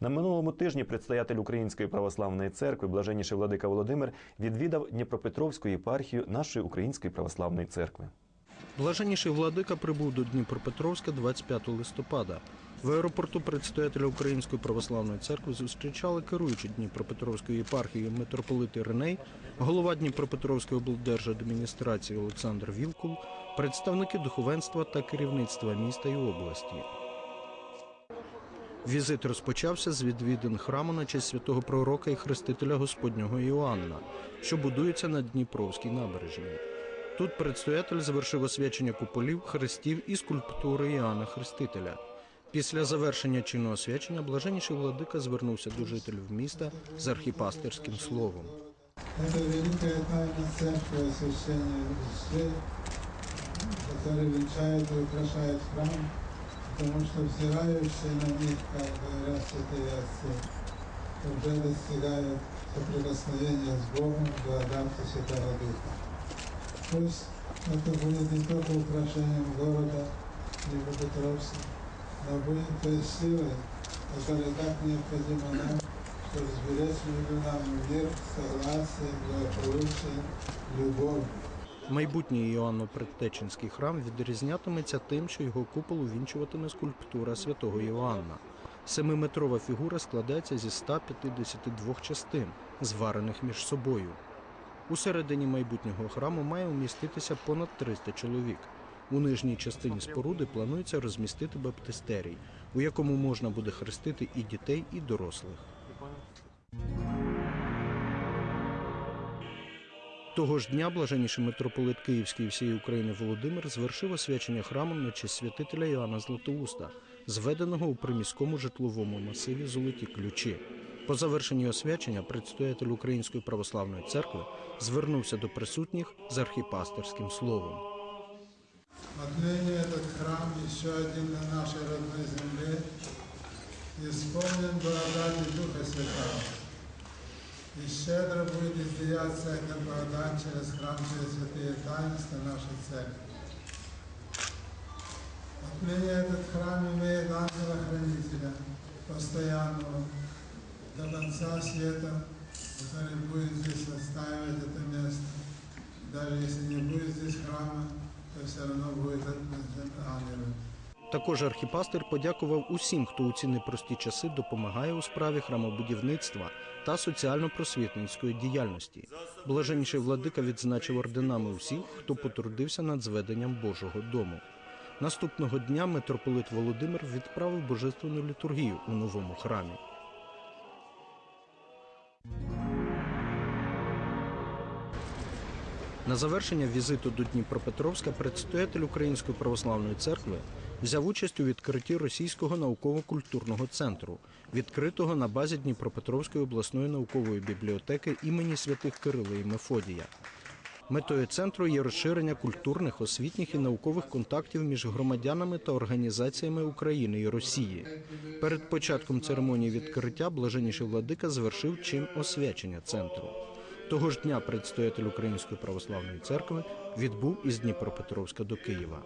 На минулому тижні предстоятель Української православної церкви, блаженніший владика Володимир, відвідав Дніпропетровську єпархію нашої Української православної церкви. Блаженніший владика прибув до Дніпропетровська 25 листопада. В аеропорту предстоятеля Української православної церкви зустрічали керуючі Дніпропетровською єпархією митрополит Іриней, голова Дніпропетровської облдержадміністрації Олександр Вілкул, представники духовенства та керівництва міста і області. Візит розпочався з відвідин храму на честь святого пророка і хрестителя Господнього Іоанна, що будується на Дніпровській набережній. Тут предстоятель завершив освячення куполів, хрестів і скульптури Іоанна Хрестителя. Після завершення чинного освячення блаженніший владика звернувся до жителів міста з архіпастерським словом. Это великая тайна церкви освящения вещей, которые венчают и украшают храм, потому что взирающие на них, как говорят святые отцы, уже достигают соприкосновения с Богом в благодати Святого Духа. Пусть это будет не только украшением города Днепропетровска, но будет той силой, которая так необходима нам, чтобы сберечь между нами мир, согласие, благополучие, любовь. Майбутній Іоанно-Предтеченський храм відрізнятиметься тим, що його купол увінчуватиме скульптура святого Іоанна. Семиметрова фігура складається зі 152 частин, зварених між собою. У середині майбутнього храму має уміститися понад 300 чоловік. У нижній частині споруди планується розмістити баптистерій, у якому можна буде хрестити і дітей, і дорослих. Того ж дня блаженніший митрополит Київський і всієї України Володимир звершив освячення храму на честь святителя Іоанна Златоуста, зведеного у приміському житловому масиві Золоті ключі. По завершенні освячення предстоятель Української православної церкви звернувся до присутніх з архіпастерським словом. Отныне этот храм еще один на нашей родной земле, исполнен благодати Духа Святого. И щедро будет излияться эта благодать через храм, через святые таинства нашей церкви. Отныне этот храм имеет ангела-хранителя, постоянного, до конца света, который будет здесь настаивать это место. Даже если не будет здесь храма, то все равно будет. Також архіпастир подякував усім, хто у ці непрості часи допомагає у справі храмобудівництва та соціально-просвітницької діяльності. Блаженніший владика відзначив орденами усіх, хто потрудився над зведенням Божого дому. Наступного дня митрополит Володимир відправив божественну літургію у новому храмі. На завершення візиту до Дніпропетровська предстоятель Української православної церкви взяв участь у відкритті російського науково-культурного центру, відкритого на базі Дніпропетровської обласної наукової бібліотеки імені святих Кирила і Мефодія. Метою центру є розширення культурних, освітніх і наукових контактів між громадянами та організаціями України і Росії. Перед початком церемонії відкриття блаженніший владика звершив чин освячення центру. Того ж дня предстоятель Української православної церкви відбув із Дніпропетровська до Києва.